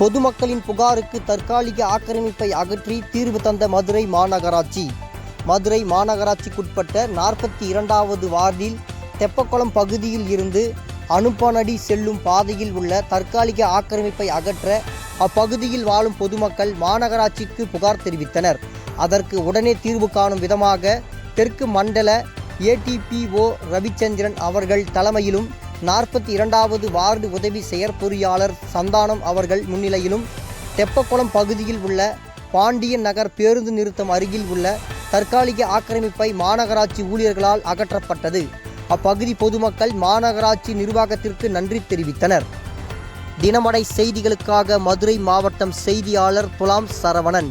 பொதுமக்களின் புகாருக்கு தற்காலிக ஆக்கிரமிப்பை அகற்றி தீர்வு தந்த மதுரை மாநகராட்சி. மதுரை மாநகராட்சிக்குட்பட்ட நாற்பத்தி இரண்டாவது வார்டில் தெப்பக்குளம் பகுதியில் இருந்து அனுப்பனடி செல்லும் பாதையில் உள்ள தற்காலிக ஆக்கிரமிப்பை அகற்ற அப்பகுதியில் வாழும் பொதுமக்கள் மாநகராட்சிக்கு புகார் தெரிவித்தனர். அதற்கு உடனே தீர்வு காணும் விதமாக தெற்கு மண்டல ஏடிபிஓ ரவிச்சந்திரன் அவர்கள் தலைமையிலும் நாற்பத்தி இரண்டாவது வார்டு உதவி செயற்பொறியாளர் சந்தானம் அவர்கள் முன்னிலையிலும் தெப்பக்குளம் பகுதியில் உள்ள பாண்டியன் நகர் பேருந்து நிறுத்தம் அருகில் உள்ள தற்காலிக ஆக்கிரமிப்பை மாநகராட்சி ஊழியர்களால் அகற்றப்பட்டது. அப்பகுதி பொதுமக்கள் மாநகராட்சி நிர்வாகத்திற்கு நன்றி தெரிவித்தனர். தினமடை செய்திகளுக்காக மதுரை மாவட்டம் செய்தியாளர் துலாம் சரவணன்.